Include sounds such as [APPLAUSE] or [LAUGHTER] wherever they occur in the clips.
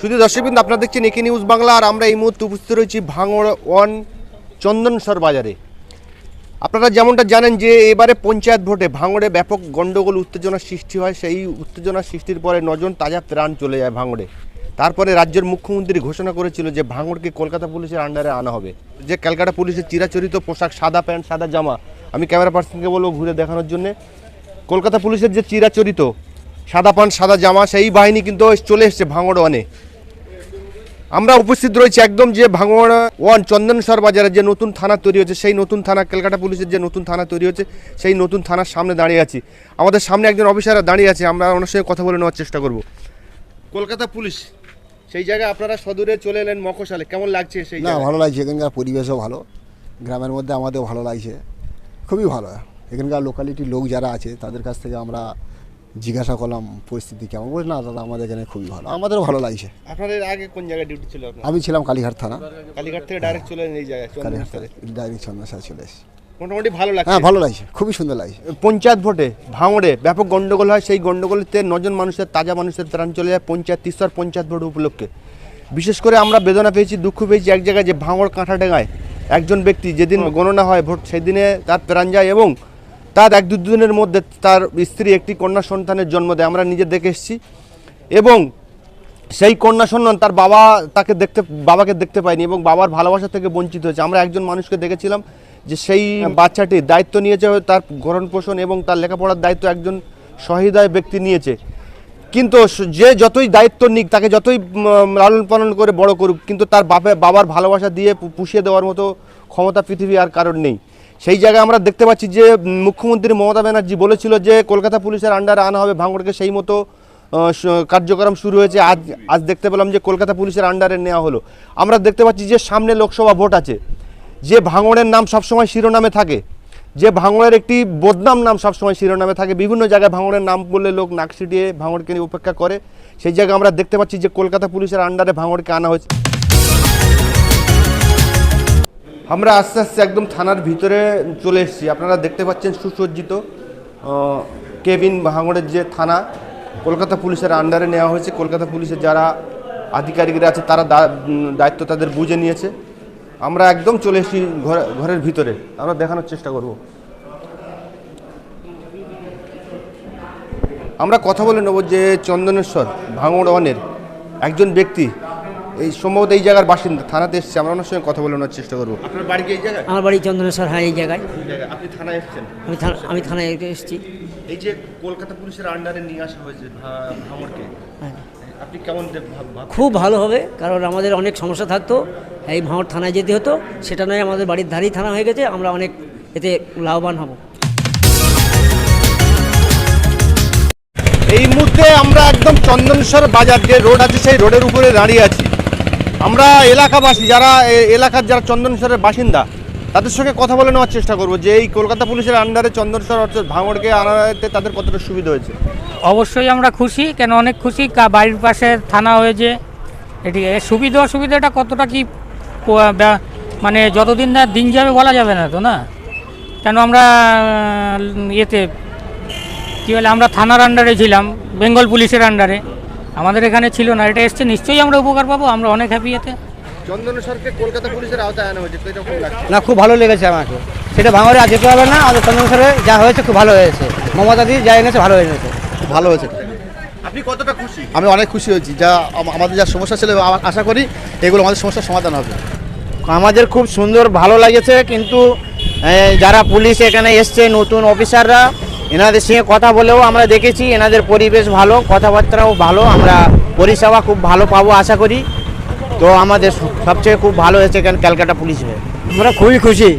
শুধু দর্শকবৃন্দ, আপনারা দেখছেন একে নিউজ বাংলা, আর আমরা এই মুহূর্তে উপস্থিত রয়েছি ভাঙড় ওয়ান চন্দনসর বাজারে। আপনারা যেমনটা জানেন যে এবারে পঞ্চায়েত ভোটে ভাঙড়ে ব্যাপক গণ্ডগোল উত্তেজনার সৃষ্টি হয়। সেই উত্তেজনার সৃষ্টির পরে নজন তাজা প্রাণ চলে যায় ভাঙড়ে। তারপরে রাজ্যের মুখ্যমন্ত্রী ঘোষণা করেছিল যে ভাঙড়কে কলকাতা পুলিশের আন্ডারে আনা হবে। যে ক্যালকাটা পুলিশের চিরাচরিত পোশাক, সাদা প্যান্ট, সাদা জামা, আমি ক্যামেরা পার্সনকে বলব ঘুরে দেখানোর জন্যে। কলকাতা পুলিশের যে চিরাচরিত সাদা প্যান্ট, সাদা জামা, সেই বাহিনী কিন্তু চলে এসছে ভাঙড় ওয়ানে আমরা উপস্থিত রয়েছি একদম যে ভাঙড় ওয়ান চন্দনেশ্বর বাজারে যে নতুন থানা তৈরি হচ্ছে সেই নতুন থানা কলকাতা পুলিশের যে নতুন থানা তৈরি হচ্ছে সেই নতুন থানার সামনে দাঁড়িয়ে আছি। আমাদের সামনে একজন অফিসার দাঁড়িয়ে আছে আমরা ওনার সঙ্গে কথা বলে নেওয়ার চেষ্টা করব। কলকাতা পুলিশ সেই জায়গায় আপনারা সদরে চলে এলেন মকশালে কেমন লাগছে সেই না ভালো লাগছে এখানকার পরিবেশও ভালো। গ্রামের মধ্যে আমাদেরও ভালো লাগছে খুবই ভালো। এখানকার লোকালিটির লোক যারা আছে তাদের কাছ থেকে আমরা জিজ্ঞাসা করলাম পরিস্থিতি কেমন? বলে না দাদা আমাদের এখানে খুবই ভালো। আমাদেরও ভালো লাগছে। আপনাদের আগে কোন জায়গায় ডিউটি ছিল আপনার? আমি ছিলাম কালীঘাট থানা। কালীঘাট থেকে ডাইরেক্ট চলে এই জায়গায় ডাইরেক্ট চন্দ্রসার চলে এসেছি। মোটামুটি ভালো লাগছে। হ্যাঁ ভালো লাগছে। খুবই সুন্দর লাগছে। পঞ্চায়েত ভোটে ভাঙড়ে ব্যাপক গন্ডগোল হয়। সেই গন্ডগোলেতে নজন মানুষের তাজা মানুষের প্রাণ চলে যায় পঞ্চায়েত তিস্তর পঞ্চায়েত ভোট উপলক্ষে। বিশেষ করে আমরা বেদনা পেয়েছি দুঃখ পেয়েছি এক জায়গায় যে ভাঙড় কাঁঠাডেঙ্গায় একজন ব্যক্তি যেদিন গণনা হয় ভোট সেদিনে তার প্রাণ যায় এবং তার এক দু দিনের মধ্যে তার স্ত্রী একটি কন্যা সন্তানের জন্ম দেয় আমরা নিজে দেখে এসেছি। এবং সেই কন্যা সন্তান তার বাবা তাকে দেখতে বাবাকে দেখতে পায়নি এবং বাবার ভালোবাসা থেকে বঞ্চিত হয়েছে। আমরা একজন মানুষকে দেখেছিলাম যে সেই বাচ্চাটি দায়িত্ব নিয়েছে তার ভরণ পোষণ এবং তার লেখাপড়ার দায়িত্ব একজন সহৃদয় ব্যক্তি নিয়েছে। কিন্তু যে যতই দায়িত্ব নিক তাকে যতই লালন পালন করে বড় করুক কিন্তু তার বাপে বাবার ভালোবাসা দিয়ে পুষিয়ে দেওয়ার মতো ক্ষমতা পৃথিবী আর কারণ নেই। সেই জায়গায় আমরা দেখতে পাচ্ছি যে মুখ্যমন্ত্রী মমতা ব্যানার্জি বলেছিল যে, কলকাতা পুলিশের আন্ডারে আনা হবে, ভাঙড়কে সেই মতো কার্যক্রম শুরু হয়েছে। আজ আজ দেখতে পেলাম যে, কলকাতা পুলিশের আন্ডারে নেওয়া হলো। আমরা দেখতে পাচ্ছি যে, সামনে লোকসভা ভোট আছে। যে ভাঙড়ের নাম সবসময় শিরোনামে থাকে। যে ভাঙড়ের একটি বদনাম নাম সবসময় শিরোনামে থাকে। বিভিন্ন জায়গায় ভাঙড়ের নাম বললে লোক নাক সিটিয়ে ভাঙড়কে নিয়ে উপেক্ষা করে। সেই জায়গায় আমরা দেখতে পাচ্ছি যে, কলকাতা পুলিশের আন্ডারে ভাঙড়কে আনা হয়েছে। আমরা আস্তে আস্তে একদম থানার ভিতরে চলে এসেছি। আপনারা দেখতে পাচ্ছেন সুসজ্জিত কেবিন ভাঙড়ের যে থানা, কলকাতা পুলিশের আন্ডারে নেওয়া হয়েছে। কলকাতা পুলিশের যারা আধিকারিকরা আছে, তারা দায়িত্ব তাদের বুঝে নিয়েছে। আমরা একদম চলে এসেছি ঘরে- ঘরের ভিতরে। আমরা দেখানোর চেষ্টা করব। আমরা কথা বলে নেব যে চন্দনেশ্বর, ভাঙড় ওয়ানের একজন ব্যক্তি এই সম্ভবত এই জায়গার বাসিন্দা থানাতে এসেছে। আমরা ওনার সঙ্গে কথা বলে নেওয়ার চেষ্টা করব। আপনার বাড়ি কি এই জায়গায়? আমার বাড়ি চন্দনেশ্বর হ্যাঁ এই জায়গায়। আপনি থানায় এসেছেন? আমি থানা আমি থানায় এসেছি। এই যে কলকাতা পুলিশের আন্ডারে নিয়ে আসা হয়েছে ভা- হ্যাঁ। আপনি কেমন দে- ভাব- ভাব- খুব ভালো হবে কারণ আমাদের অনেক সমস্যা থাকতো। এই ভাঁড় থানায় যেতে হতো সেটা নয় আমাদের বাড়ির ধারেই থানা হয়ে গেছে। আমরা অনেক এতে লাভবান হব। এই মুহূর্তে আমরা একদম চন্দনেশ্বর বাজার যে রোড আছে সেই রোডের উপরে দাঁড়িয়ে আছি। আমরা এলাকাবাসী, যারা এলাকার যারা চন্দনেশ্বরের বাসিন্দা, তাদের সঙ্গে কথা বলে নেওয়ার চেষ্টা করব যে এই কলকাতা পুলিশের আন্ডারে চন্দনেশ্বর অর্থাৎ ভাঙড়কে আনাতে তাদের কতটা সুবিধা হয়েছে। অবশ্যই আমরা খুশি, কেন অনেক খুশি বাড়ির পাশে থানা হয়েছে। এটি সুবিধা অসুবিধাটা কতটা কি মানে যতদিন না দিন যাবে বলা যাবে না তো, না? কেন আমরা ইয়েতে, কী বলে, আমরা থানার আন্ডারে ছিলাম, বেঙ্গল পুলিশের আন্ডারে আমাদের এখানে ছিল না এটা এসছে নিশ্চয়ই আমরা উপকার পাবো আমরা অনেক হ্যাপি এতে। কলকাতা পুলিশের আওতায় আনা হয়েছে না খুব ভালো লেগেছে আমাকে। সেটা ভাঙরে আর যেতে হবে না আমাদের চন্দন চন্দ্রনগরে যা হয়েছে খুব ভালো হয়েছে। মমতা দি যা এনেছে ভালো এনেছে। খুব ভালো হয়েছে। আপনি কতটা খুশি? আমি অনেক খুশি হয়েছি। যা আমাদের যা সমস্যা ছিল আশা করি এগুলো আমাদের সমস্যার সমাধান হবে। আমাদের খুব সুন্দর ভালো লাগেছে কিন্তু যারা পুলিশ এখানে এসছে নতুন অফিসাররা এনাদের সঙ্গে কথা বলেও আমরা দেখেছি, এনাদের পরিবেশ ভালো, কথাবার্তাও ভালো, আমরা পরিষেবা খুব ভালো পাবো আশা করি। তো আমাদের সবচেয়ে খুব ভালো হয়েছে কেন ক্যালকাটা পুলিশ আমরা খুবই খুশি।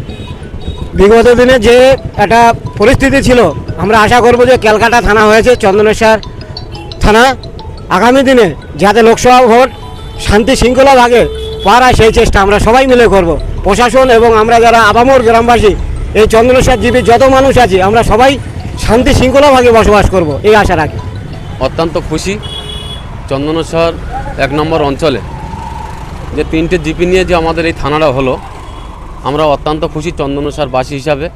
বিগত দিনে যে একটা পরিস্থিতি ছিল, আমরা আশা করব যে ক্যালকাটা থানা হয়েছে, চন্দনেশ্বর থানা। আগামী দিনে যাতে লোকসভা ভোট শান্তি শৃঙ্খলা থাকে পাড়ায়, সেই চেষ্টা আমরা সবাই মিলে করব। প্রশাসন এবং আমরা যারা আবামর গ্রামবাসী, এই চন্দনেশ্বর জীবীর যত মানুষ আছি, আমরা সবাই শান্তি শৃঙ্খলাভাবে বসবাস করব, এই আশা রাখি। অত্যন্ত খুশি চন্দনেশ্বর এক নম্বর অঞ্চলে। যে তিনটে জিপি নিয়ে যে আমাদের এই থানাটা হলো, আমরা অত্যন্ত খুশি চন্দনেশ্বরবাসী হিসাবে,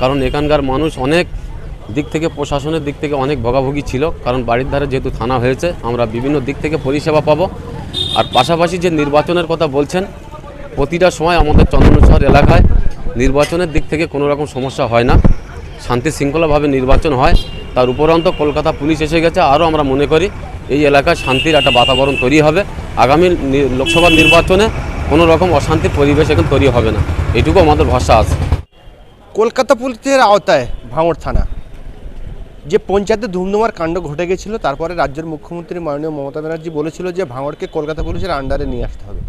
কারণ এখানকার মানুষ অনেক দিক থেকে, প্রশাসনের দিক থেকে অনেক ভোগাভুগি ছিল, কারণ বাড়ির ধারে যেহেতু থানা হয়েছে, আমরা বিভিন্ন দিক থেকে পরিষেবা পাবো। আর পাশাপাশি যে নির্বাচনের কথা বলছেন, প্রতিটা সময় আমাদের চন্দনেশ্বর এলাকায় নির্বাচনের দিক থেকে কোনো রকম সমস্যা হয় না। শান্তি শৃঙ্খলাভাবে নির্বাচন হয়, তার উপরন্ত কলকাতা পুলিশ এসে গেছে। আরও আমরা মনে করি, এই এলাকায় শান্তির একটা বাতাবরণ তৈরি হবে। আগামী লোকসভা নির্বাচনে কোনো রকম অশান্তির পরিবেশ এখন তৈরি হবে না। এটুকু আমাদের ভরসা আছে। কলকাতা পুলিশের আওতায় ভাঙড় থানা, যে পঞ্চায়েতে ধুমধুমার কাণ্ড ঘটে গেছিল, তারপরে রাজ্যের মুখ্যমন্ত্রী মাননীয় মমতা ব্যানার্জি বলেছিল যে ভাঙড়কে কলকাতা পুলিশের আন্ডারে নিয়ে আসতে হবে।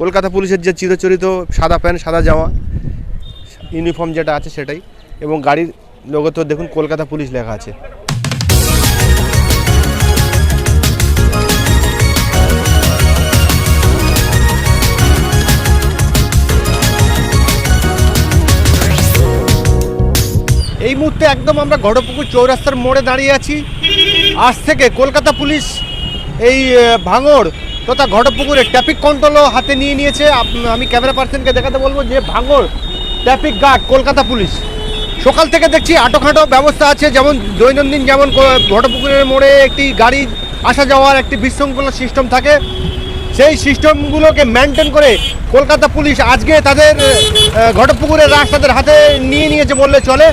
কলকাতা পুলিশের যে চিরচরিত সাদা প্যান্ট, সাদা জামা, ইউনিফর্ম যেটা আছে সেটাই, এবং গাড়ির লোগো তো দেখুন কলকাতা পুলিশ লেখা আছে এই মুহূর্তে একদম আমরা ঘটপুকুর চৌরাস্তার মোড়ে দাঁড়িয়ে আছি। আজ থেকে কলকাতা পুলিশ এই ভাঙড় তথা ঘটপুকুরে ট্রাফিক কন্ট্রোলও হাতে নিয়ে নিয়েছে। আমি ক্যামেরা পার্সনকে দেখাতে বলব যে ভাঙড় ট্রাফিক গার্ড কলকাতা পুলিশ। সকাল থেকে দেখছি আটোখাটো ব্যবস্থা আছে, যেমন দৈনন্দিন যেমন ঘটপুকুরের মোড়ে একটি গাড়ি আসা যাওয়ার একটি বিশৃঙ্খলা সিস্টেম থাকে। সেই সিস্টেমগুলোকে মেনটেন করে কলকাতা পুলিশ আজকে তাদের ঘটপুকুরের রাস তাদের হাতে নিয়ে নিয়েছে বললে চলে।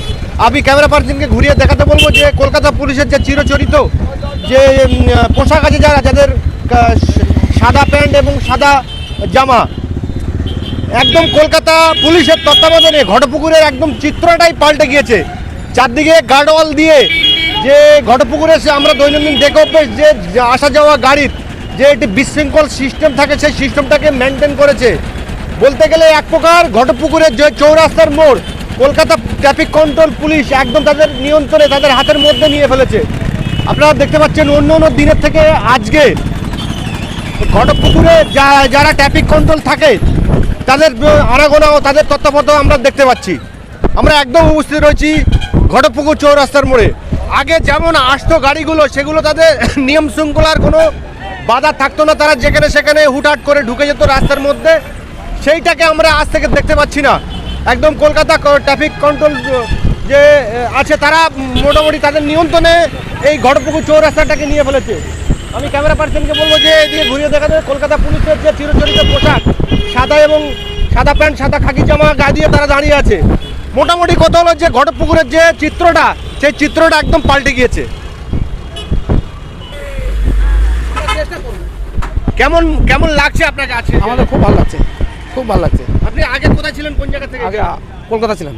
আমি ক্যামেরা পার্সনকে ঘুরিয়ে দেখাতে বলব যে কলকাতা পুলিশের যে চিরচরিত যে পোশাক আছে যারা, যাদের সাদা প্যান্ট এবং সাদা জামা একদম কলকাতা পুলিশের তত্ত্বাবধানে ঘটপুকুরের একদম চিত্রটাই পাল্টে গিয়েছে। চারদিকে গার্ডওয়াল দিয়ে যে ঘটপুকুরে সে আমরা দৈনন্দিন দেখে অভ্যেস যে আসা যাওয়া গাড়ির যে একটি বিশৃঙ্খল সিস্টেম থাকে, সেই সিস্টেমটাকে মেনটেন করেছে। বলতে গেলে এক প্রকার ঘটপুকুরের যে চৌরাস্তার মোড়, কলকাতা ট্রাফিক কন্ট্রোল পুলিশ একদম তাদের নিয়ন্ত্রণে, তাদের হাতের মধ্যে নিয়ে ফেলেছে। আপনারা দেখতে পাচ্ছেন অন্য অন্য দিনের থেকে আজকে ঘটপুকুরে যারা ট্রাফিক কন্ট্রোল থাকে তাদের আনাগোনা ও তাদের তত্ত্বাবধান আমরা দেখতে পাচ্ছি। আমরা একদম উপস্থিত রয়েছি ঘটপুকুর চৌরাস্তার মোড়ে। আগে যেমন আসতো গাড়িগুলো, সেগুলো তাদের [LAUGHS] নিয়ম শৃঙ্খলার কোনো বাধা থাকতো না। তারা যেখানে সেখানে হুটহাট করে ঢুকে যেত রাস্তার মধ্যে। সেইটাকে আমরা আজ থেকে দেখতে পাচ্ছি না। একদম কলকাতা ট্রাফিক কন্ট্রোল যে আছে, তারা মোটামুটি তাদের নিয়ন্ত্রণে এই ঘটপুকুর চৌরাস্তাটাকে নিয়ে ফেলেছে। আমি ক্যামেরা পার্সনকে বলব যে এদিকে ঘুরিয়ে দেখাতে কলকাতা পুলিশের যে চিরচরিত পোশাক সাদা এবং সাদা প্যান্ট সাদা খাকি জামা গায়ে দিয়ে তারা দাঁড়িয়ে আছে। মোটামুটি কথা হলো যে ঘটপুকুরের যে চিত্রটা সেই চিত্রটা একদম পাল্টে গিয়েছে। কেমন কেমন লাগছে আপনাকে আছে আমাদের খুব ভালো লাগছে। খুব ভালো লাগছে। আপনি আগে কোথায় ছিলেন? কোন জায়গা থেকে? আগে কলকাতা ছিলাম।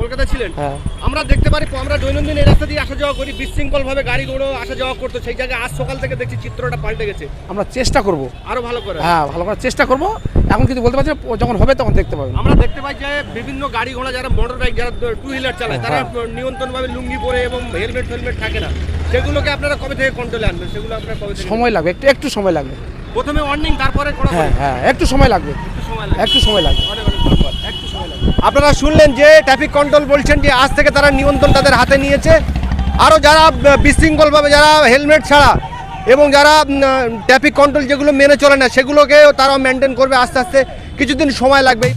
কলকাতা ছিলেন। হ্যাঁ। আমরা দেখতে পারি আমরা দৈনন্দিন এই রাস্তা দিয়ে আসা যাওয়া করি বিশৃঙ্খল ভাবে গাড়িগুলো আসা যাওয়া করতো সেই জায়গায় আজ সকাল থেকে দেখছি চিত্রটা পাল্টে গেছে। আমরা চেষ্টা করব। আরও ভালো করে। হ্যাঁ ভালো করার চেষ্টা করব। এখন কিন্তু বলতে পারছি যখন হবে তখন দেখতে পাবেন। আমরা দেখতে পাই যে বিভিন্ন গাড়ি ঘোড়া যারা মোটর বাইক যারা টু হুইলার চালায় তারা নিয়ন্ত্রণ ভাবে লুঙ্গি পরে এবং হেলমেট ফেলমেট থাকে না। সেগুলোকে আপনারা কবে থেকে কন্ট্রোলে আনবেন? সেগুলো আপনারা কবে সময় লাগবে একটু একটু সময় লাগবে। প্রথমে ওয়ার্নিং তারপরে হ্যাঁ হ্যাঁ একটু সময় লাগবে। একটু সময় লাগে একটু সময় লাগবে। অনেক অনেক ধন্যবাদ। আপনারা শুনলেন যে ট্রাফিক কন্ট্রোল বলছেন যে আজ থেকে তারা নিয়ন্ত্রণ তাদের হাতে নিয়েছে। আরও যারা বিশৃঙ্খলভাবে যারা হেলমেট ছাড়া এবং যারা ট্রাফিক কন্ট্রোল যেগুলো মেনে চলে না, সেগুলোকেও তারা মেনটেন করবে। আস্তে আস্তে কিছুদিন সময় লাগবে।